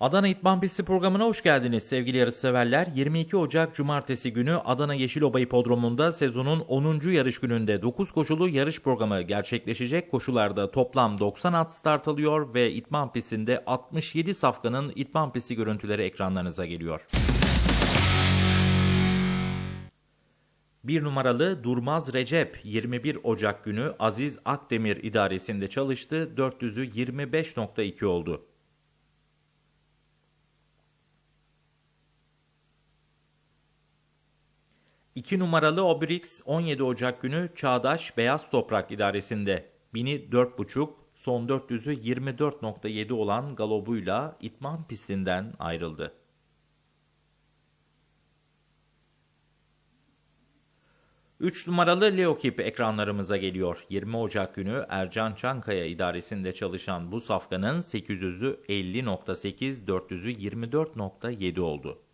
Adana İtman Pisti programına hoş geldiniz sevgili yarışseverler. 22 Ocak Cumartesi günü Adana Yeşilova Hipodromu'nda sezonun 10. yarış gününde 9 koşulu yarış programı gerçekleşecek. Koşularda toplam 90 at start alıyor ve İtman Pisti'nde 67 safkanın İtman Pisti görüntüleri ekranlarınıza geliyor. Bir numaralı Durmaz Recep 21 Ocak günü Aziz Akdemir idaresinde çalıştı. 400'ü 25.2 oldu. 2 numaralı Obrix 17 Ocak günü Çağdaş Beyaz Toprak idaresinde 1000'i 4.5 son 400'ü 24.7 olan galobuyla itman pistinden ayrıldı. Üç numaralı Leokip ekranlarımıza geliyor. 20 Ocak günü Ercan Çankaya idaresinde çalışan bu safkanın 800'ü 50.8, 400'ü 24.7 oldu.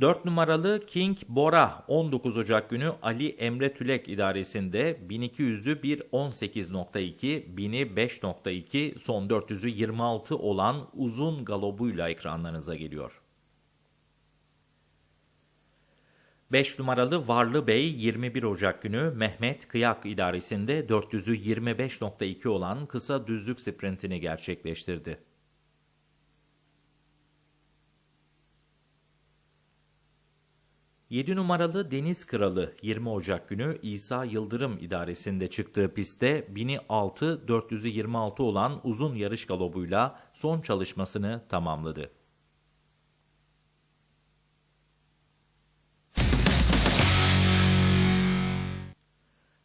4 numaralı King Bora 19 Ocak günü Ali Emre Tülek idaresinde 1200'ü 1.18.2, 1000'i 5.2, son 400'ü 26 olan uzun galobuyla ekranlarınıza geliyor. 5 numaralı Varlı Bey 21 Ocak günü Mehmet Kıyak idaresinde 400'ü 25.2 olan kısa düzlük sprintini gerçekleştirdi. 7 numaralı Deniz Kralı 20 Ocak günü İsa Yıldırım idaresinde çıktığı pistte 1000'i 6, 400'ü 26 olan uzun yarış galobuyla son çalışmasını tamamladı.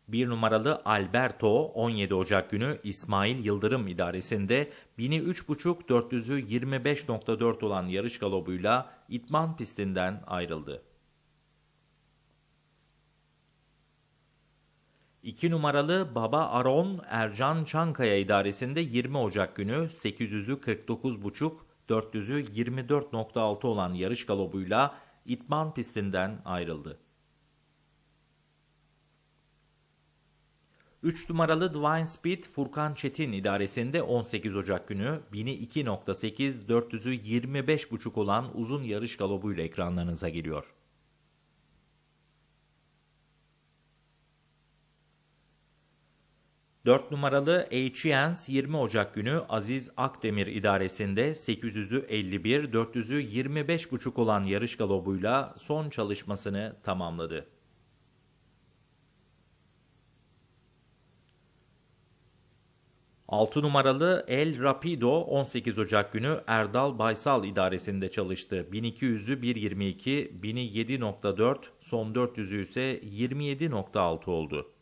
Bir numaralı Alberto 17 Ocak günü İsmail Yıldırım idaresinde 1000'i 3.5 400'ü 25.4 olan yarış galobuyla itman pistinden ayrıldı. 2 numaralı Baba Aron Ercan Çankaya idaresinde 20 Ocak günü 800'ü 49.5 400'ü 24.6 olan yarış galobuyla itman pistinden ayrıldı. 3 numaralı Divine Speed Furkan Çetin idaresinde 18 Ocak günü 1000'i 2.8 400'ü 25.5 olan uzun yarış galobuyla ekranlarınıza geliyor. 4 numaralı HENS 20 Ocak günü Aziz Akdemir idaresinde 800'ü 51, 400'ü 25,5 olan yarış galobuyla son çalışmasını tamamladı. Altı numaralı El Rapido 18 Ocak günü Erdal Baysal idaresinde çalıştı. 1200'ü 1.22, 1000'i 7.4, son 400'ü ise 27.6 oldu.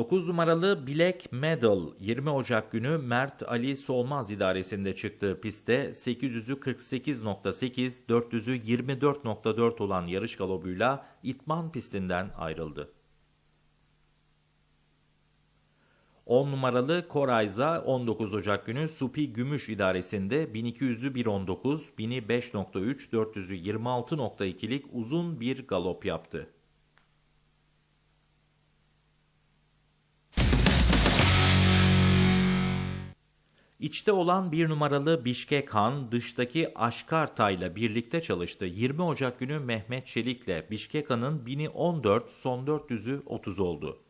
9 numaralı Black Medal 20 Ocak günü Mert Ali Solmaz idaresinde çıktığı pistte 800'ü 48.8, 400'ü 24.4 olan yarış galobuyla itman pistinden ayrıldı. 10 numaralı Korayza 19 Ocak günü Supi Gümüş idaresinde 1200'ü 1.19, 1000'i 5.3, 400'ü 26.2'lik uzun bir galop yaptı. İçte olan bir numaralı Bişkek Han dıştaki Aşkarta ile birlikte çalıştı. 20 Ocak günü Mehmet Çelik ile Bişkek Han'ın 1000'i 14, son 400'ü 30 oldu.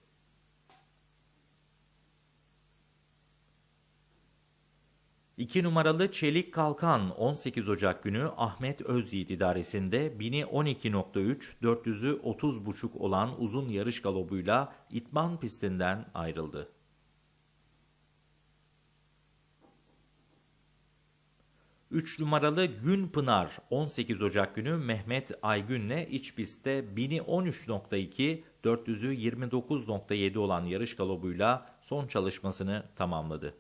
İki numaralı Çelik Kalkan 18 Ocak günü Ahmet Özyiğit idaresinde 1000'i 12.3, 400'ü 30.5 olan uzun yarış galobuyla itman pistinden ayrıldı. 3 numaralı Günpınar 18 Ocak günü Mehmet Aygün'le iç pistte 1000'i 13.2, 400'ü 29.7 olan yarış galobuyla son çalışmasını tamamladı.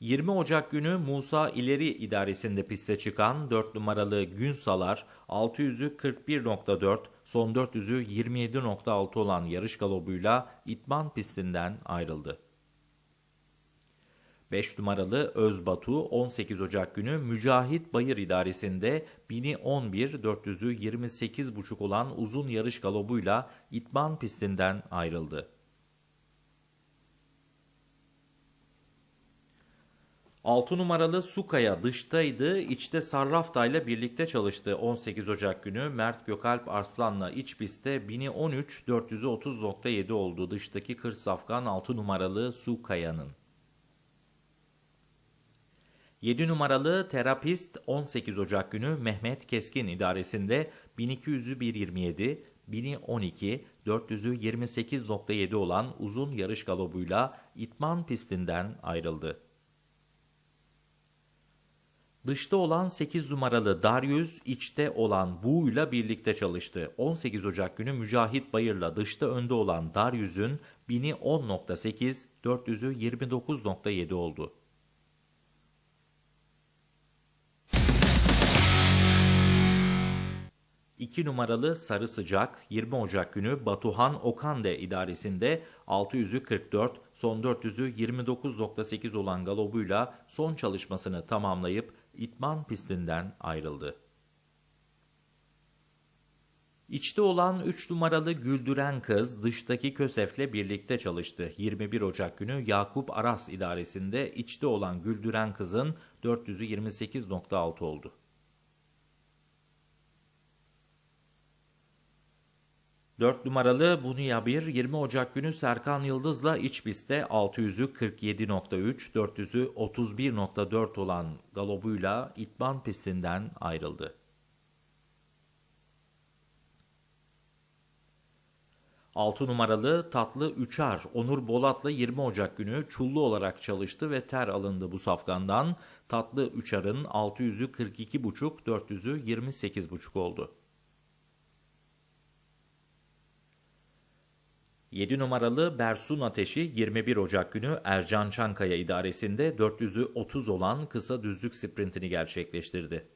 20 Ocak günü Musa İleri idaresinde piste çıkan 4 numaralı Günsalar 600'ü 41.4, son 400'ü 27.6 olan yarış galobuyla itman pistinden ayrıldı. 5 numaralı Özbatu 18 Ocak günü Mücahit Bayır idaresinde 1000'i 11 400'ü 28,5 olan uzun yarış galobuyla İtman pistinden ayrıldı. 6 numaralı Sukaya dıştaydı, içte Sarrafta'yla birlikte çalıştı. 18 Ocak günü Mert Gökalp Arslan'la iç pistte 1000'i 13 430.7 oldu. Dıştaki kır safkan 6 numaralı Sukaya'nın. 7 numaralı terapist 18 Ocak günü Mehmet Keskin idaresinde 1200'ü 1.27, 1000'i 12, 400'ü 28.7 olan uzun yarış galobuyla İtman pistinden ayrıldı. Dışta olan 8 numaralı Darius, içte olan Buğ'yla birlikte çalıştı. 18 Ocak günü Mücahit Bayır'la dışta önde olan Darius'un 1000'i 10.8, 400'ü 29.7 oldu. İki numaralı Sarı Sıcak 20 Ocak günü Batuhan Okande idaresinde 600'ü 44, son 400'ü 29.8 olan galobuyla son çalışmasını tamamlayıp İtman pistinden ayrıldı. İçte olan 3 numaralı Güldüren Kız dıştaki Kösef'le birlikte çalıştı. 21 Ocak günü Yakup Aras idaresinde içte olan Güldüren Kız'ın 400'ü 28.6 oldu. Dört numaralı Bunya 1 20 Ocak günü Serkan Yıldız'la iç pistte 600'ü 47.3, 400'ü 31.4 olan galobuyla İtman pistinden ayrıldı. Altı numaralı Tatlı Üçar Onur Bolat'la 20 Ocak günü çullu olarak çalıştı ve ter alındı bu safkandan. Tatlı Üçar'ın 600'ü 42.5, 400'ü 28.5 oldu. 7 numaralı Bersun Ateşi 21 Ocak günü Ercan Çankaya idaresinde 400'ü 30 olan kısa düzlük sprintini gerçekleştirdi.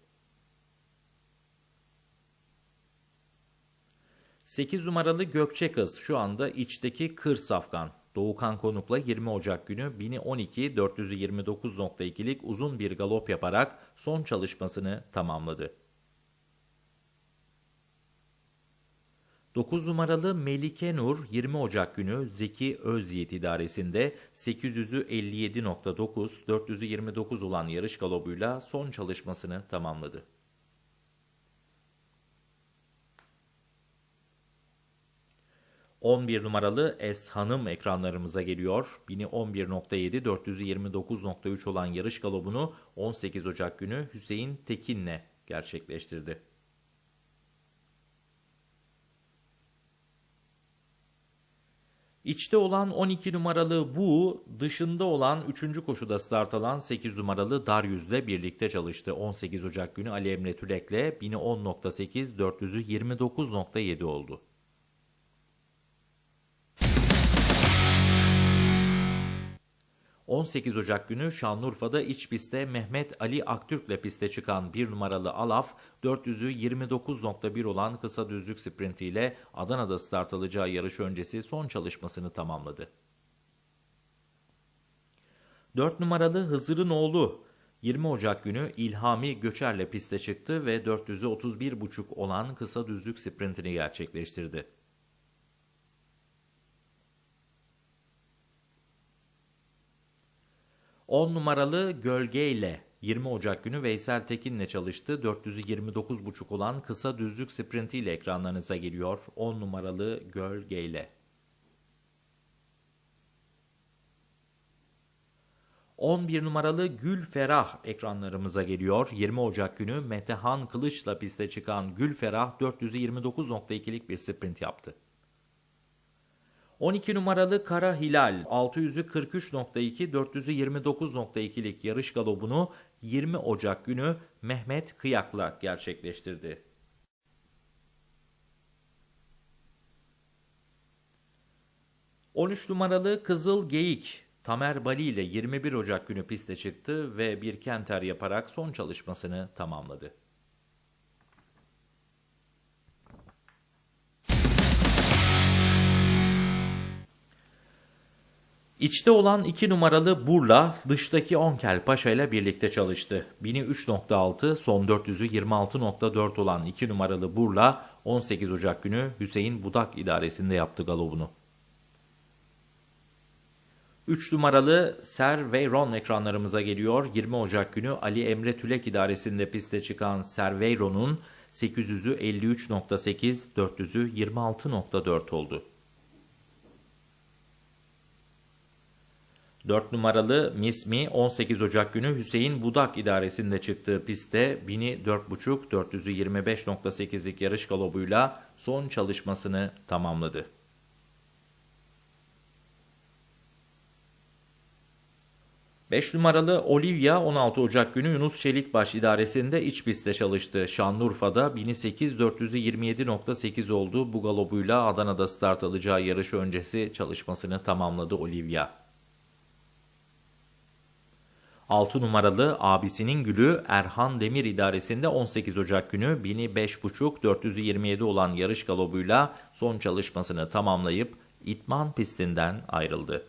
8 numaralı Gökçe Kız şu anda içteki Kır Safkan. Doğukan Konuk'la 20 Ocak günü 1000'i 12 429.2'lik uzun bir galop yaparak son çalışmasını tamamladı. 9 numaralı Melike Nur 20 Ocak günü Zeki Özyiğit idaresinde 800'ü 57.9, 400'ü 29 olan yarış galobuyla son çalışmasını tamamladı. ...11 numaralı Es Hanım ekranlarımıza geliyor. 1000'i 11.7, 400'ü 29.3 olan yarış galobunu 18 Ocak günü Hüseyin Tekin'le gerçekleştirdi. İçte olan 12 numaralı bu, dışında olan 3. koşuda start alan 8 numaralı Daryüz ile birlikte çalıştı. 18 Ocak günü Ali Emre Tülek'le 1000'i 10.8, 400'ü 29.7 oldu. 18 Ocak günü Şanlıurfa'da iç pistte Mehmet Ali Aktürk'le piste çıkan bir numaralı Alaf, 400'ü 29.1 olan kısa düzlük sprintiyle Adana'da start alacağı yarış öncesi son çalışmasını tamamladı. 4 numaralı Hızır'ın oğlu 20 Ocak günü İlhami Göçer'le piste çıktı ve 400'ü 31.5 olan kısa düzlük sprintini gerçekleştirdi. 10 numaralı Gölgeyle 20 Ocak günü Veysel Tekin'le çalıştı. 429.5 olan kısa düzlük sprintiyle ekranlarınıza geliyor. 10 numaralı Gölgeyle. 11 numaralı Gül Ferah ekranlarımıza geliyor. 20 Ocak günü Metehan Kılıç'la piste çıkan Gül Ferah 429.2'lik bir sprint yaptı. 12 numaralı Kara Hilal 600'ü 43.2 400'ü 29.2'lik yarış galobunu 20 Ocak günü Mehmet Kıyak'la gerçekleştirdi. ...13 numaralı Kızıl Geyik... ...Tamer Bali ile 21 Ocak günü piste çıktı... ...ve bir kenter yaparak son çalışmasını tamamladı. İçte olan 2 numaralı Burla dıştaki Onkel Paşa ile birlikte çalıştı. 1003.6 son 400'ü 26.4 olan 2 numaralı Burla 18 Ocak günü Hüseyin Budak idaresinde yaptı galobunu. 3 numaralı Ser Veyron ekranlarımıza geliyor. 20 Ocak günü Ali Emre Tülek idaresinde piste çıkan Ser Veyron'un 800'ü 53.8, 400'ü 26.4 oldu. 4 numaralı Miss Me 18 Ocak günü Hüseyin Budak idaresinde çıktığı pistte 1000'i 4.5, 400'ü 25.8'lik yarış galobuyla son çalışmasını tamamladı. 5 numaralı Olivia 16 Ocak günü Yunus Çelikbaş idaresinde iç pistte çalıştı. Şanlıurfa'da 1008 427.8 oldu. Bu galobuyla Adana'da start alacağı yarış öncesi çalışmasını tamamladı Olivia. 6 numaralı abisinin gülü Erhan Demir idaresinde 18 Ocak günü 1000'i 5.5 427 olan yarış galobuyla son çalışmasını tamamlayıp İtman pistinden ayrıldı.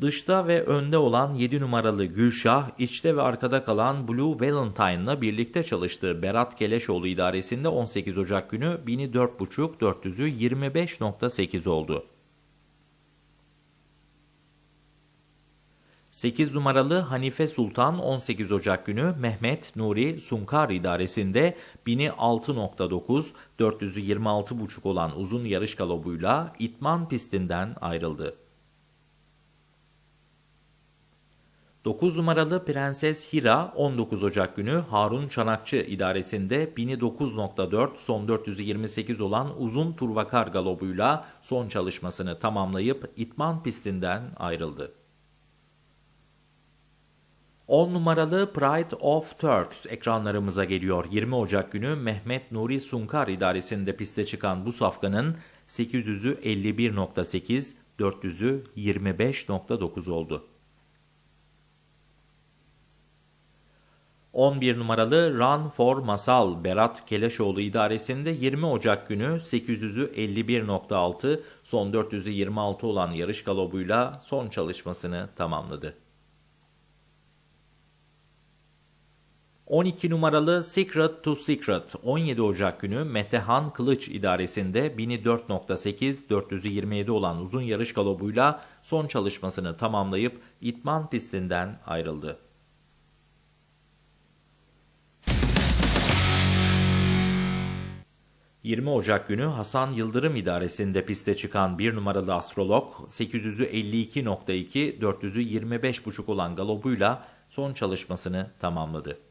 Dışta ve önde olan 7 numaralı Gülşah, içte ve arkada kalan Blue Valentine'la birlikte çalıştığı Berat Keleşoğlu idaresinde 18 Ocak günü 1000'i 4.5 400'ü 25.8 oldu. 8 numaralı Hanife Sultan 18 Ocak günü Mehmet Nuri Sunkar idaresinde 1000'i 6.9, 400'ü 26.5 olan uzun yarış galobuyla İtman pistinden ayrıldı. 9 numaralı Prenses Hira 19 Ocak günü Harun Çanakçı idaresinde 1000'i 9.4 son 428 olan uzun turvakar galobuyla son çalışmasını tamamlayıp İtman pistinden ayrıldı. 10 numaralı Pride of Turks ekranlarımıza geliyor. 20 Ocak günü Mehmet Nuri Sunkar idaresinde piste çıkan bu safkanın 800'ü 51.8, 400'ü 25.9 oldu. 11 numaralı Run for Masal Berat Keleşoğlu idaresinde 20 Ocak günü 800'ü 51.6, son 400'ü 26 olan yarış galobuyla son çalışmasını tamamladı. 12 numaralı Secret to Secret 17 Ocak günü Metehan Kılıç idaresinde 1000'i 4.8 427 olan uzun yarış galobuyla son çalışmasını tamamlayıp İtman pistinden ayrıldı. 20 Ocak günü Hasan Yıldırım idaresinde piste çıkan bir numaralı astrolog 800'ü 52.2 400'ü 25.5 olan galobuyla son çalışmasını tamamladı.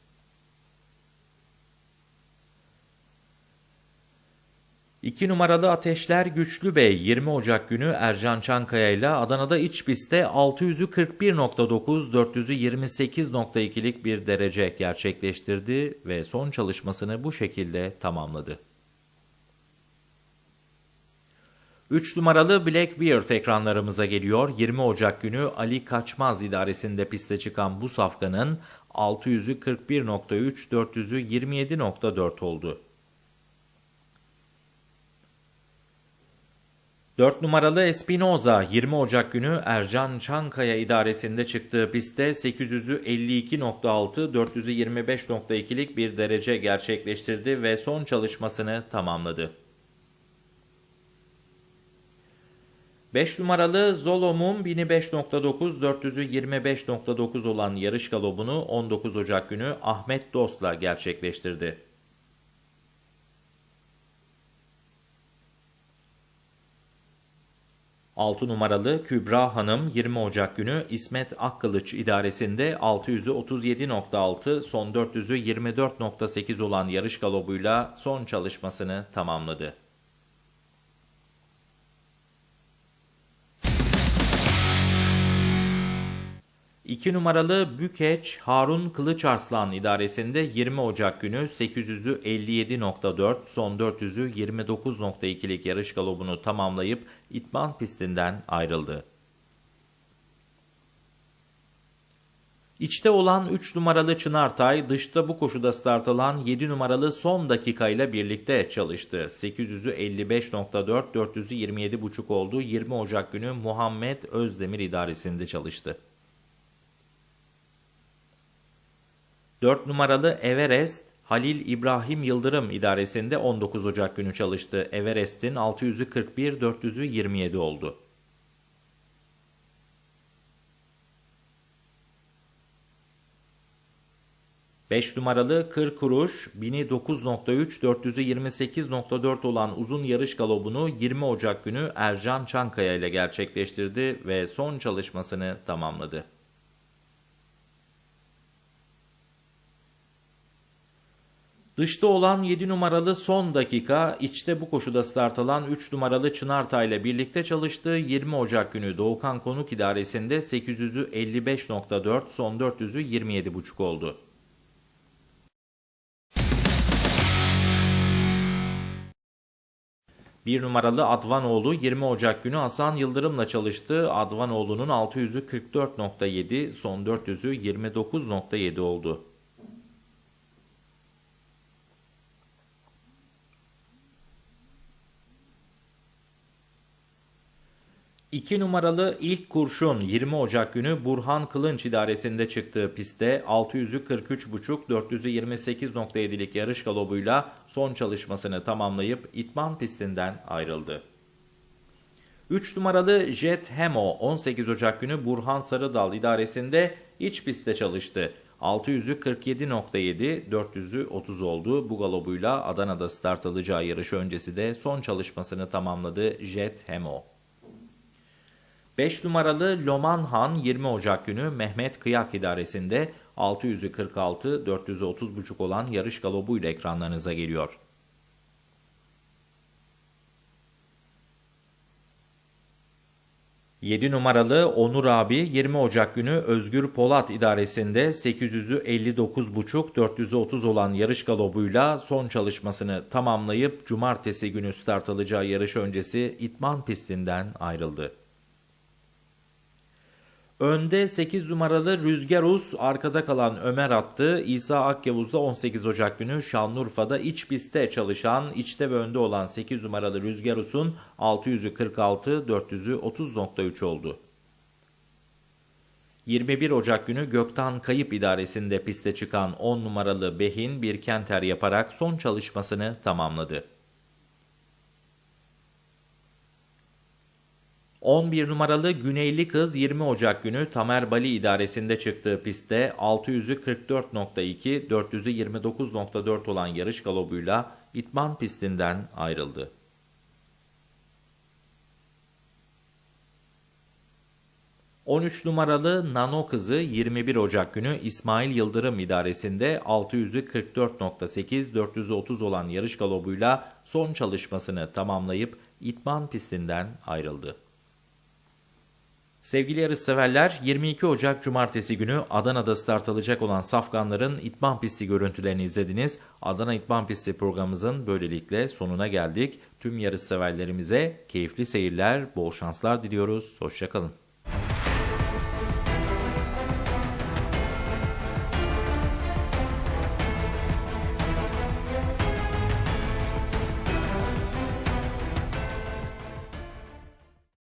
İki numaralı Ateşler Güçlü Bey 20 Ocak günü Ercan Çankaya ile Adana'da iç pistte 600'ü 41.9 400'ü 28.2'lik bir derece gerçekleştirdi ve son çalışmasını bu şekilde tamamladı. 3 numaralı Blackbeard ekranlarımıza geliyor. 20 Ocak günü Ali Kaçmaz idaresinde piste çıkan bu safkanın 600'ü 41.3, 400'ü 27.4 oldu. 4 numaralı Espinoza 20 Ocak günü Ercan Çankaya idaresinde çıktığı pistte 800'ü 52.6, 400'ü 25.2'lik bir derece gerçekleştirdi ve son çalışmasını tamamladı. 5 numaralı Zolom'un 1005.9 400'ü 25.9 olan yarış galobunu 19 Ocak günü Ahmet Dost'la gerçekleştirdi. Altı numaralı Kübra Hanım 20 Ocak günü İsmet Akkılıç idaresinde 600'ü 37.6 son 400'ü 24.8 olan yarış galobuyla son çalışmasını tamamladı. 2 numaralı Bükeç Harun Kılıçarslan idaresinde 20 Ocak günü 800'ü 57.4 son 400'ü 29.2'lik yarış galobunu tamamlayıp İtman pistinden ayrıldı. İçte olan 3 numaralı Çınartay, dışta bu koşuda start alan 7 numaralı son dakikayla birlikte çalıştı. 800'ü 55.4, 400'ü 27.5 oldu. 20 Ocak günü Muhammed Özdemir idaresinde çalıştı. 4 numaralı Everest, Halil İbrahim Yıldırım idaresinde 19 Ocak günü çalıştı. Everest'in 600'ü 41, 400'ü 27 oldu. Beş numaralı Kır Kuruş, 1000'i 9.3, 400'ü 28.4 olan uzun yarış galobunu 20 Ocak günü Ercan Çankaya ile gerçekleştirdi ve son çalışmasını tamamladı. Dışta olan 7 numaralı son dakika, içte bu koşuda start alan 3 numaralı Çınartay ile birlikte çalıştı. 20 Ocak günü Doğukan Konuk İdaresi'nde 800'ü 55.4, son 400'ü 27.5 oldu. Bir numaralı Advanoğlu 20 Ocak günü Hasan Yıldırım'la çalıştı. Advanoğlu'nun 600'ü 44.7, son 400'ü 29.7 oldu. 2 numaralı ilk kurşun 20 Ocak günü Burhan Kılınç idaresinde çıktığı pistte 600'ü 43.5, 400'ü 28.7'lik yarış galobuyla son çalışmasını tamamlayıp itman pistinden ayrıldı. 3 numaralı Jet Hemo 18 Ocak günü Burhan Sarıdal idaresinde iç pistte çalıştı. 600'ü 47.7, 400'ü 30 oldu. Bu galobuyla Adana'da start alacağı yarış öncesi de son çalışmasını tamamladı Jet Hemo. 5 numaralı Loman Han 20 Ocak günü Mehmet Kıyak idaresinde 600'ü 46, 400'ü 30.5 olan yarış galobuyla ekranlarınıza geliyor. Yedi numaralı Onur abi 20 Ocak günü Özgür Polat idaresinde 800'ü 59.5, 400'ü 30 olan yarış galobuyla son çalışmasını tamamlayıp cumartesi günü start alacağı yarış öncesi itman pistinden ayrıldı. Önde 8 numaralı Rüzgar Uz, arkada kalan Ömer attı. İsa Akyavuz'da 18 Ocak günü Şanlıurfa'da iç pistte çalışan, içte ve önde olan 8 numaralı Rüzgar Uz'un 600'ü 46, 400'ü 30.3 oldu. 21 Ocak günü Gökten Kayıp idaresinde piste çıkan 10 numaralı Behin bir kenter yaparak son çalışmasını tamamladı. 11 numaralı Güneyli Kız 20 Ocak günü Tamer Bali idaresinde çıktığı pistte 600'ü 44.2, 400'ü 29.4 olan yarış galobuyla itman pistinden ayrıldı. ...13 numaralı Nano Kızı 21 Ocak günü İsmail Yıldırım idaresinde 600'ü 44.8, 430 olan yarış galobuyla son çalışmasını tamamlayıp itman pistinden ayrıldı. Sevgili yarışseverler 22 Ocak Cumartesi günü Adana'da start alacak olan safkanların itman pisti görüntülerini izlediniz. Adana İtman Pisti programımızın böylelikle sonuna geldik. Tüm yarışseverlerimize keyifli seyirler, bol şanslar diliyoruz. Hoşçakalın.